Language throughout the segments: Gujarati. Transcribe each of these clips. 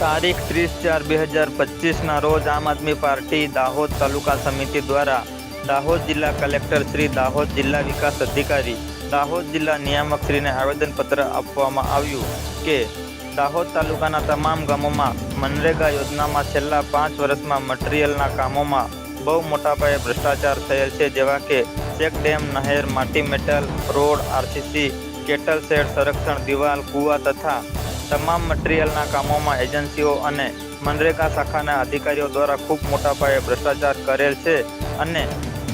તારીખ ત્રીસ ચાર બે હજાર પચીસના રોજ આમ આદમી પાર્ટી દાહોદ તાલુકા સમિતિ દ્વારા દાહોદ જિલ્લા કલેક્ટર શ્રી દાહોદ જિલ્લા વિકાસ અધિકારી, દાહોદ જિલ્લા નિયામક શ્રીને આવેદનપત્ર આપવામાં આવ્યું કે દાહોદ તાલુકાના તમામ ગામોમાં મનરેગા યોજનામાં છેલ્લા પાંચ વર્ષમાં મટીરિયલના કામોમાં બહુ મોટા પાયે ભ્રષ્ટાચાર થયેલ છે, જેવા કે ચેક ડેમ, નહેર, માટી, metal, road, RCC, cattle shed, સંરક્ષણ, દિવાલ, કૂવા તથા તમામ મટીરિયલના કામોમાં એજન્સીઓ અને મનરેગા શાખાના અધિકારીઓ દ્વારા ખૂબ મોટા પાયે ભ્રષ્ટાચાર કરેલ છે અને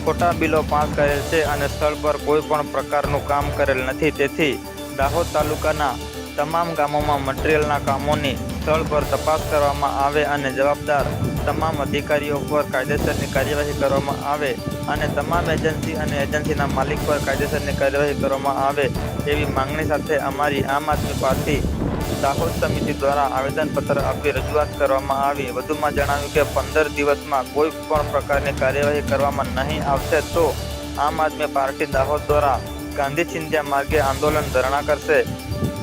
ખોટા બિલો પાસ કરેલ છે અને સ્થળ પર કોઈ પણ પ્રકારનું કામ કરેલ નથી. તેથી દાહોદ તાલુકાના તમામ ગામોમાં મટીરિયલના કામોની સ્થળ પર તપાસ કરવામાં આવે અને જવાબદાર તમામ અધિકારીઓ પર કાયદેસરની કાર્યવાહી કરવામાં આવે અને તમામ એજન્સી અને એજન્સીના માલિક પર કાયદેસરની કાર્યવાહી કરવામાં આવે એવી માંગણી સાથે અમારી આમ આદમી પાર્ટી દાહોદ સમિતિ દ્વારા આવેદનપત્ર આપી રજૂઆત કરવામાં આવી. વધુમાં જણાવ્યું કે પંદર દિવસમાં કોઈ પણ પ્રકારની કાર્યવાહી કરવામાં નહીં આવશે તો આમ આદમી પાર્ટી દાહોદ દ્વારા ગાંધી ચિંધ્યા માર્ગે આંદોલન ધરણા કરશે.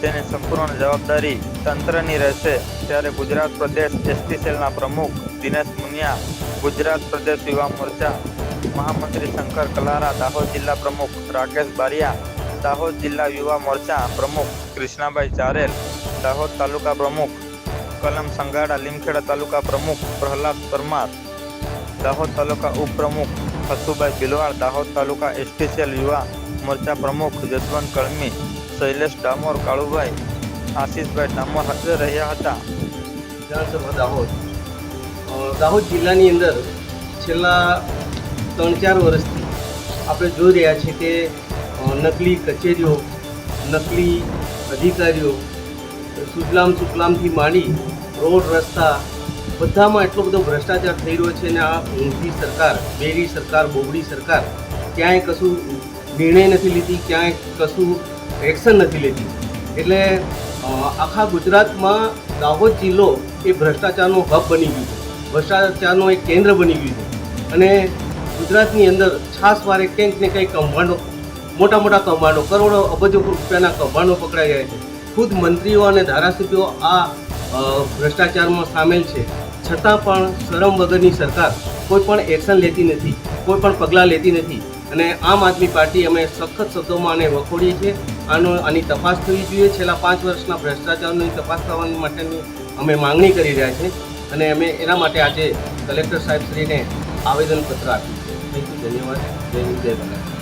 તેની સંપૂર્ણ જવાબદારી તંત્રની રહેશે. ત્યારે ગુજરાત પ્રદેશ એસટી સેલના પ્રમુખ દિનેશ મુનિયા, ગુજરાત પ્રદેશ યુવા મોરચા મહામંત્રી શંકર કલારા, દાહોદ જિલ્લા પ્રમુખ રાકેશ બારિયા દાહોદ જિલ્લા યુવા મોરચા પ્રમુખ કૃષ્ણાભાઈ ચારેલ, દાહોદ તાલુકા પ્રમુખ કલમ સંગાડા લીમખેડા તાલુકા પ્રમુખ પ્રહલાદ પરમાર, દાહોદ તાલુકા ઉપપ્રમુખ હસુભાઈ બિલવાડ દાહોદ તાલુકા એસટી યુવા મોરચા પ્રમુખ જસવંત કળમી, શૈલેષ ડામોર, કાળુભાઈ, આશીષભાઈ ડામોર હાજર રહ્યા હતા. વિધાનસભા દાહોદ. દાહોદ જિલ્લાની અંદર છેલ્લા ત્રણ ચાર વર્ષથી આપણે જોઈ રહ્યા છીએ કે નકલી કચેરીઓ, નકલી અધિકારીઓ, સુજલામ સુફલામથી માંડી રોડ રસ્તા, બધામાં એટલો બધો ભ્રષ્ટાચાર થઈ રહ્યો છે અને આ ઊંધી સરકાર, બેરી સરકાર, બોબડી સરકાર ક્યાંય કશું નિર્ણય નથી લીધી, ક્યાંય કશું એક્શન નથી લેતી એટલે આખા ગુજરાતમાં દાહોદ જિલ્લો એ ભ્રષ્ટાચારનો હબ બની ગયું છે. ભ્રષ્ટાચારનો એક કેન્દ્ર બની ગયું છે. અને ગુજરાતની અંદર છાસવારે કંઈક ને કંઈક કૌભાંડો મોટા મોટા કૌભાંડો, કરોડો અબજો રૂપિયાના કૌભાંડો પકડાઈ જાય છે. ખુદ મંત્રીઓ અને ધારાસભ્યો આ ભ્રષ્ટાચારમાં સામેલ છે. છતાં પણ શરમ વગરની સરકાર કોઈ પણ એક્શન લેતી નથી, કોઈ પણ પગલાં લેતી નથી. અને આમ આદમી પાર્ટી અમે સખત શબ્દોમાં આને વખોડીએ છીએ. આનો, આની તપાસ થવી જોઈએ. છેલ્લા પાંચ વર્ષના ભ્રષ્ટાચારની તપાસ કરવાની માટેની અમે માંગણી કરી રહ્યા છીએ. અને અમે એના માટે આજે કલેક્ટર સાહેબશ્રીને આવેદનપત્ર આપ્યું છે. થેન્ક યુ, ધન્યવાદ. જય જય ભારત.